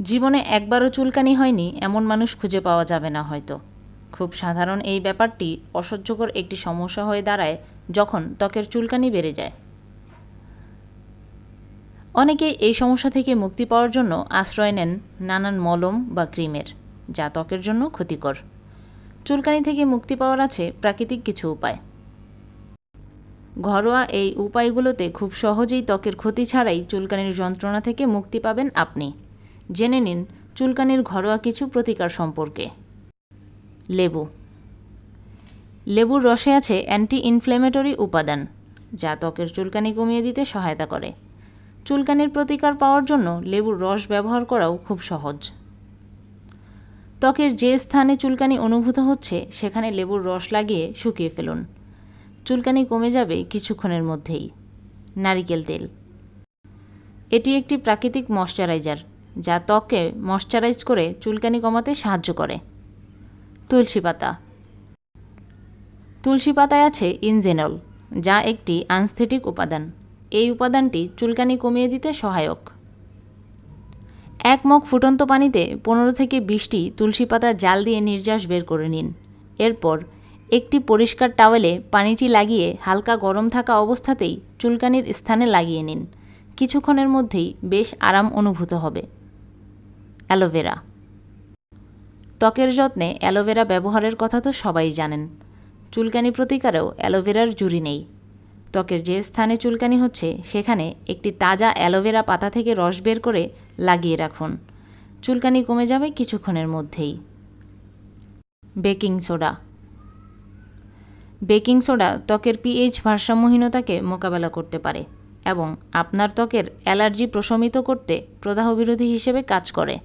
জীবনে একবারও চুলকানি হয়নি, এমন মানুষ খুঁজে পাওয়া যাবে না হয়তো। খুব সাধারণ এই ব্যাপারটি অসহ্যকর একটি সমস্যা হয়ে দাঁড়ায় যখন ত্বকের চুলকানি বেড়ে যায়। অনেকে এই সমস্যা থেকে মুক্তি পাওয়ার জন্য আশ্রয় নেন নানান মলম বা ক্রিমের, যা ত্বকের জন্য ক্ষতিকর। চুলকানি থেকে মুক্তি পাওয়ার আছে প্রাকৃতিক কিছু উপায়। ঘরোয়া এই উপায়গুলোতে খুব সহজেই ত্বকের ক্ষতি ছাড়াই চুলকানির যন্ত্রণা থেকে মুক্তি পাবেন আপনি। জেনে নিন চুলকানির ঘরোয়া কিছু প্রতিকার সম্পর্কে। লেবু। লেবুর রসে আছে অ্যান্টি ইনফ্লেমেটরি উপাদান, যা ত্বকের চুলকানি কমিয়ে দিতে সহায়তা করে। চুলকানির প্রতিকার পাওয়ার জন্য লেবুর রস ব্যবহার করাও খুব সহজ। ত্বকের যে স্থানে চুলকানি অনুভূত হচ্ছে, সেখানে লেবুর রস লাগিয়ে শুকিয়ে ফেলুন। চুলকানি কমে যাবে কিছুক্ষণের মধ্যেই। নারিকেল তেল। এটি একটি প্রাকৃতিক ময়শ্চারাইজার যা ত্বককে ময়শ্চারাইজ করে চুলকানি কমাতে সাহায্য করে। তুলসী পাতা। তুলসী পাতায় আছে ইনজেনল, যা একটি আনস্থেটিক উপাদান। এই উপাদানটি চুলকানি কমিয়ে দিতে সহায়ক। এক মগ ফুটন্ত পানিতে পনেরো থেকে বিশটি তুলসী পাতা জাল দিয়ে নির্যাস বের করে নিন। এরপর একটি পরিষ্কার টাওয়েলে পানিটি লাগিয়ে হালকা গরম থাকা অবস্থাতেই চুলকানির স্থানে লাগিয়ে নিন। কিছুক্ষণের মধ্যেই বেশ আরাম অনুভূত হবে। অ্যালোভেরা। ত্বকের যত্নে অ্যালোভেরা ব্যবহারের কথা তো সবাই জানেন। চুলকানি প্রতিকারেও অ্যালোভেরার জুড়ি নেই। ত্বকের যে স্থানে চুলকানি হচ্ছে, সেখানে একটি তাজা অ্যালোভেরা পাতা থেকে রস বের করে লাগিয়ে রাখুন। চুলকানি কমে যাবে কিছুক্ষণের মধ্যেই। Baking soda. বেকিং সোডা ত্বকের পিএইচ ভারসাম্যহীনতাকে মোকাবেলা করতে পারে এবং আপনার ত্বকের অ্যালার্জি প্রশমিত করতে প্রদাহ বিরোধী হিসেবে কাজ করে।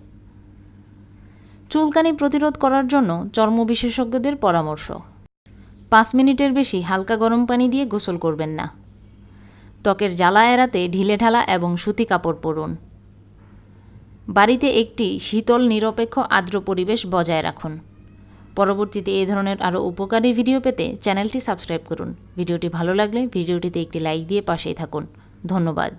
চুলকানি প্রতিরোধ করার জন্য চর্ম বিশেষজ্ঞদের পরামর্শ। পাঁচ মিনিটের বেশি হালকা গরম পানি দিয়ে গোসল করবেন না। ত্বকের জ্বালা এড়াতে ঢিলে ঢালা এবং সুতি কাপড় পরুন। বাড়িতে একটি শীতল, নিরপেক্ষ, আর্দ্র পরিবেশ বজায় রাখুন। পরবর্তীতে এই ধরনের আরও উপকারী ভিডিও পেতে চ্যানেলটি সাবস্ক্রাইব করুন। ভিডিওটি ভালো লাগলে ভিডিওটিতে একটি লাইক দিয়ে পাশেই থাকুন। ধন্যবাদ।